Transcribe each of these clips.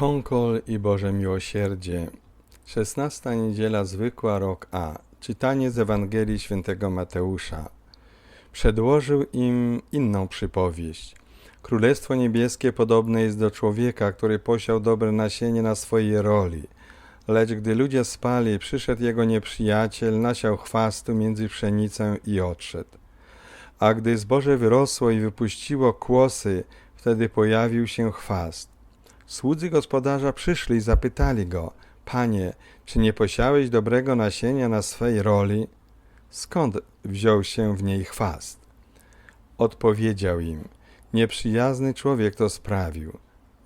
Konkol i Boże Miłosierdzie. 16 niedziela zwykła rok A. Czytanie z Ewangelii Świętego Mateusza. Przedłożył im inną przypowieść. Królestwo niebieskie podobne jest do człowieka, który posiał dobre nasienie na swojej roli. Lecz gdy ludzie spali, przyszedł jego nieprzyjaciel, nasiał chwastu między pszenicę i odszedł. A gdy zboże wyrosło i wypuściło kłosy, wtedy pojawił się chwast. Słudzy gospodarza przyszli i zapytali go, Panie, czy nie posiałeś dobrego nasienia na swej roli? Skąd wziął się w niej chwast? Odpowiedział im, nieprzyjazny człowiek to sprawił.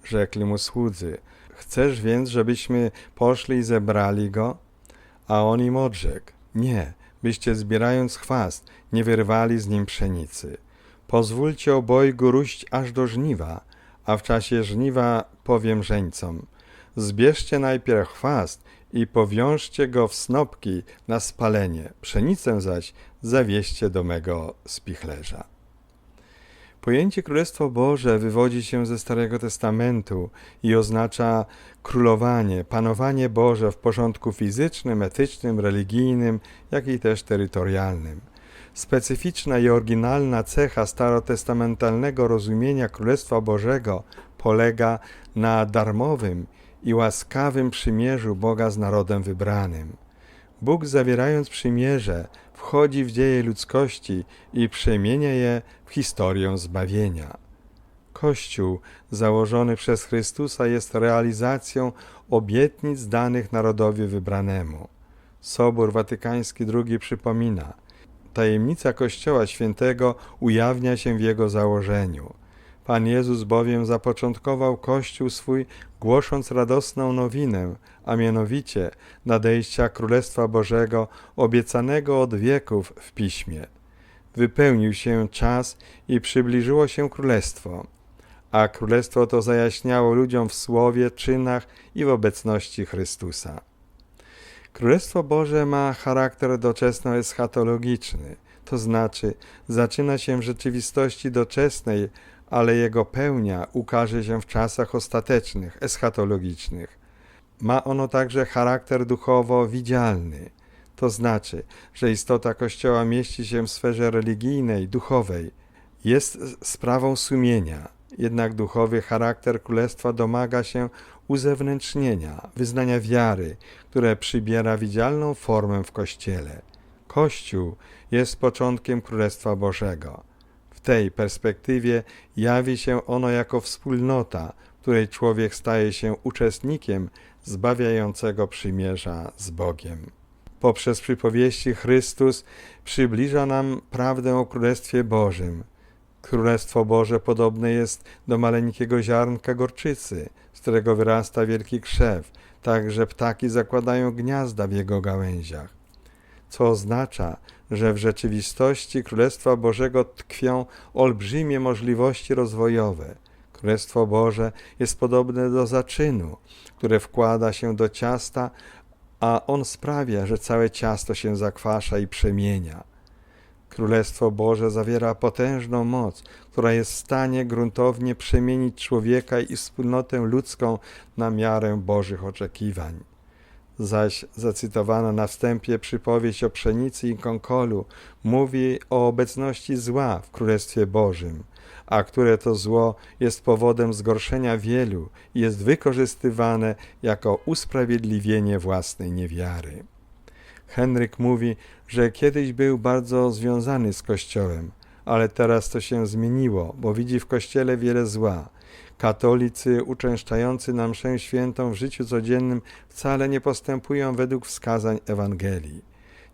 Rzekli mu słudzy, chcesz więc, żebyśmy poszli i zebrali go? A on im odrzekł, nie, byście zbierając chwast, nie wyrwali z nim pszenicy. Pozwólcie obojgu róść aż do żniwa, a w czasie żniwa powiem żeńcom, zbierzcie najpierw chwast i powiążcie go w snopki na spalenie, pszenicę zaś zawieźcie do mego spichlerza. Pojęcie Królestwo Boże wywodzi się ze Starego Testamentu i oznacza królowanie, panowanie Boże w porządku fizycznym, etycznym, religijnym, jak i też terytorialnym. Specyficzna i oryginalna cecha starotestamentalnego rozumienia Królestwa Bożego polega na darmowym i łaskawym przymierzu Boga z narodem wybranym. Bóg zawierając przymierze wchodzi w dzieje ludzkości i przemienia je w historię zbawienia. Kościół założony przez Chrystusa jest realizacją obietnic danych narodowi wybranemu. Sobór Watykański II przypomina – Tajemnica Kościoła Świętego ujawnia się w jego założeniu. Pan Jezus bowiem zapoczątkował Kościół swój, głosząc radosną nowinę, a mianowicie nadejścia Królestwa Bożego, obiecanego od wieków w Piśmie. Wypełnił się czas i przybliżyło się Królestwo, a Królestwo to zajaśniało ludziom w słowie, czynach i w obecności Chrystusa. Królestwo Boże ma charakter doczesno-eschatologiczny, to znaczy zaczyna się w rzeczywistości doczesnej, ale jego pełnia ukaże się w czasach ostatecznych, eschatologicznych. Ma ono także charakter duchowo-widzialny, to znaczy, że istota Kościoła mieści się w sferze religijnej, duchowej, jest sprawą sumienia, jednak duchowy charakter królestwa domaga się uzewnętrznienia, wyznania wiary, które przybiera widzialną formę w Kościele. Kościół jest początkiem Królestwa Bożego. W tej perspektywie jawi się ono jako wspólnota, której człowiek staje się uczestnikiem zbawiającego przymierza z Bogiem. Poprzez przypowieści Chrystus przybliża nam prawdę o Królestwie Bożym, Królestwo Boże podobne jest do maleńkiego ziarnka gorczycy, z którego wyrasta wielki krzew, tak że ptaki zakładają gniazda w jego gałęziach. Co oznacza, że w rzeczywistości Królestwa Bożego tkwią olbrzymie możliwości rozwojowe. Królestwo Boże jest podobne do zaczynu, które wkłada się do ciasta, a on sprawia, że całe ciasto się zakwasza i przemienia. Królestwo Boże zawiera potężną moc, która jest w stanie gruntownie przemienić człowieka i wspólnotę ludzką na miarę Bożych oczekiwań. Zaś zacytowana na wstępie przypowieść o pszenicy i konkolu mówi o obecności zła w Królestwie Bożym, a które to zło jest powodem zgorszenia wielu i jest wykorzystywane jako usprawiedliwienie własnej niewiary. Henryk mówi, że kiedyś był bardzo związany z Kościołem, ale teraz to się zmieniło, bo widzi w Kościele wiele zła. Katolicy uczęszczający na mszę świętą w życiu codziennym wcale nie postępują według wskazań Ewangelii.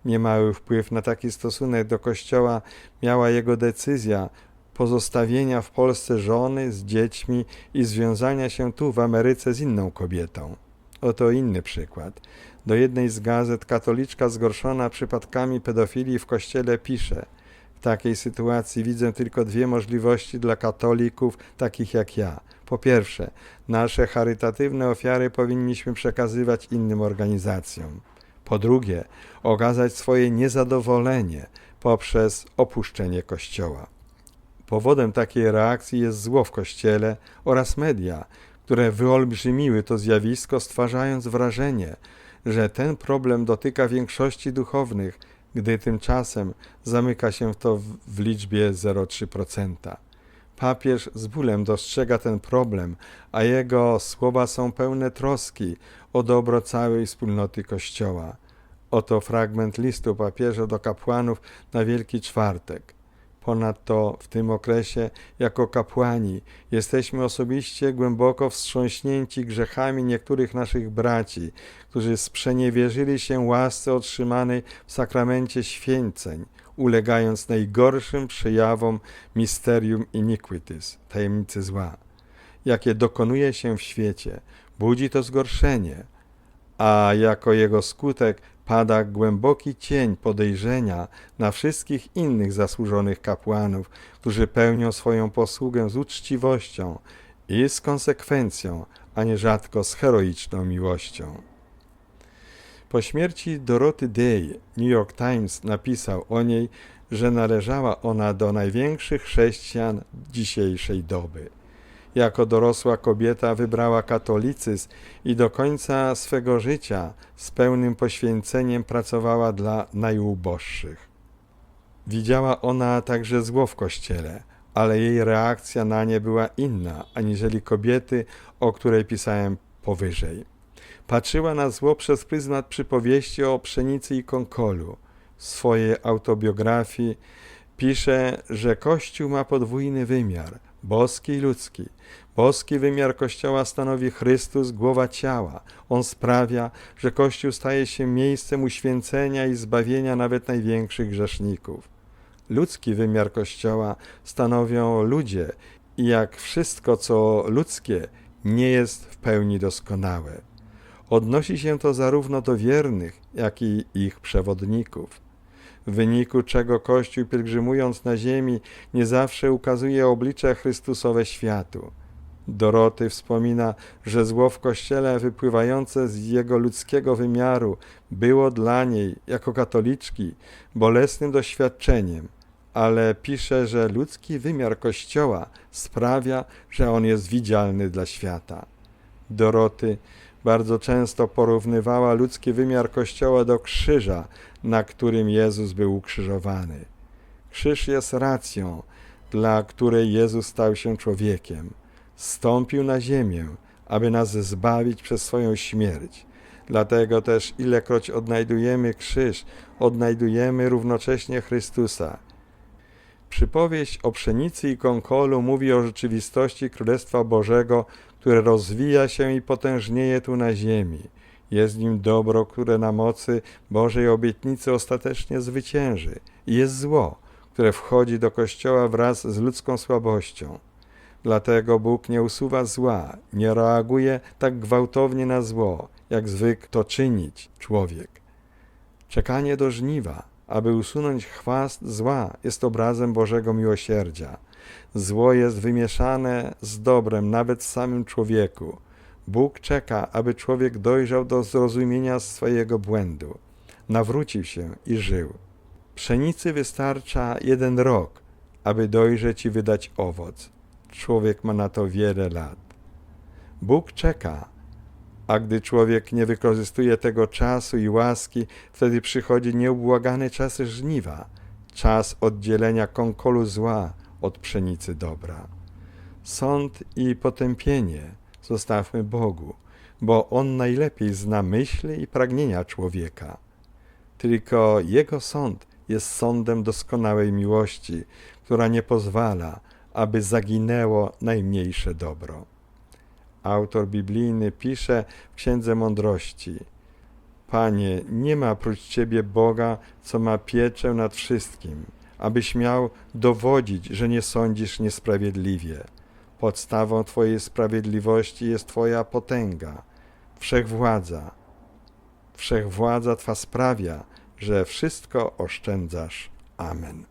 Niemały wpływ na taki stosunek do Kościoła miała jego decyzja pozostawienia w Polsce żony z dziećmi i związania się tu w Ameryce z inną kobietą. Oto inny przykład. Do jednej z gazet katoliczka zgorszona przypadkami pedofilii w kościele pisze W takiej sytuacji widzę tylko dwie możliwości dla katolików takich jak ja. Po pierwsze, nasze charytatywne ofiary powinniśmy przekazywać innym organizacjom. Po drugie, okazać swoje niezadowolenie poprzez opuszczenie Kościoła. Powodem takiej reakcji jest zło w Kościele oraz media, które wyolbrzymiły to zjawisko, stwarzając wrażenie, że ten problem dotyka większości duchownych, gdy tymczasem zamyka się to w, liczbie 0,3%. Papież z bólem dostrzega ten problem, a jego słowa są pełne troski o dobro całej wspólnoty Kościoła. Oto fragment listu papieża do kapłanów na Wielki Czwartek. Ponadto w tym okresie, jako kapłani, jesteśmy osobiście głęboko wstrząśnięci grzechami niektórych naszych braci, którzy sprzeniewierzyli się łasce otrzymanej w sakramencie święceń, ulegając najgorszym przejawom mysterium iniquities, tajemnicy zła, jakie dokonuje się w świecie. Budzi to zgorszenie, a jako jego skutek pada głęboki cień podejrzenia na wszystkich innych zasłużonych kapłanów, którzy pełnią swoją posługę z uczciwością i z konsekwencją, a nierzadko z heroiczną miłością. Po śmierci Doroty Day New York Times napisał o niej, że należała ona do największych chrześcijan dzisiejszej doby. Jako dorosła kobieta wybrała katolicyzm i do końca swego życia z pełnym poświęceniem pracowała dla najuboższych. Widziała ona także zło w kościele, ale jej reakcja na nie była inna aniżeli kobiety, o której pisałem powyżej. Patrzyła na zło przez pryzmat przypowieści o pszenicy i konkolu. W swojej autobiografii pisze, że Kościół ma podwójny wymiar – boski i ludzki. Boski wymiar Kościoła stanowi Chrystus, głowa ciała. On sprawia, że Kościół staje się miejscem uświęcenia i zbawienia nawet największych grzeszników. Ludzki wymiar Kościoła stanowią ludzie i jak wszystko, co ludzkie, nie jest w pełni doskonałe. Odnosi się to zarówno do wiernych, jak i ich przewodników w wyniku czego Kościół pielgrzymując na ziemi nie zawsze ukazuje oblicze Chrystusowe światu. Doroty wspomina, że zło w Kościele wypływające z jego ludzkiego wymiaru było dla niej, jako katoliczki, bolesnym doświadczeniem, ale pisze, że ludzki wymiar Kościoła sprawia, że on jest widzialny dla świata. Doroty bardzo często porównywała ludzki wymiar Kościoła do krzyża, na którym Jezus był ukrzyżowany. Krzyż jest racją, dla której Jezus stał się człowiekiem. Stąpił na ziemię, aby nas zbawić przez swoją śmierć. Dlatego też ilekroć odnajdujemy krzyż, odnajdujemy równocześnie Chrystusa. Przypowieść o pszenicy i konkolu mówi o rzeczywistości Królestwa Bożego, które rozwija się i potężnieje tu na ziemi. Jest nim dobro, które na mocy Bożej obietnicy ostatecznie zwycięży. I jest zło, które wchodzi do Kościoła wraz z ludzką słabością. Dlatego Bóg nie usuwa zła, nie reaguje tak gwałtownie na zło, jak zwykł to czynić człowiek. Czekanie do żniwa, aby usunąć chwast zła, jest obrazem Bożego miłosierdzia. Zło jest wymieszane z dobrem nawet w samym człowieku. Bóg czeka, aby człowiek dojrzał do zrozumienia swojego błędu, nawrócił się i żył. Pszenicy wystarcza jeden rok, aby dojrzeć i wydać owoc. Człowiek ma na to wiele lat. Bóg czeka, a gdy człowiek nie wykorzystuje tego czasu i łaski, wtedy przychodzi nieubłagany czas żniwa, czas oddzielenia konkolu zła od pszenicy dobra. Sąd i potępienie zostawmy Bogu, bo On najlepiej zna myśli i pragnienia człowieka. Tylko Jego sąd jest sądem doskonałej miłości, która nie pozwala, aby zaginęło najmniejsze dobro. Autor biblijny pisze w Księdze Mądrości Panie, nie ma prócz Ciebie Boga, co ma pieczę nad wszystkim, abyś miał dowodzić, że nie sądzisz niesprawiedliwie. Podstawą Twojej sprawiedliwości jest Twoja potęga, wszechwładza. Wszechwładza Twa sprawia, że wszystko oszczędzasz. Amen.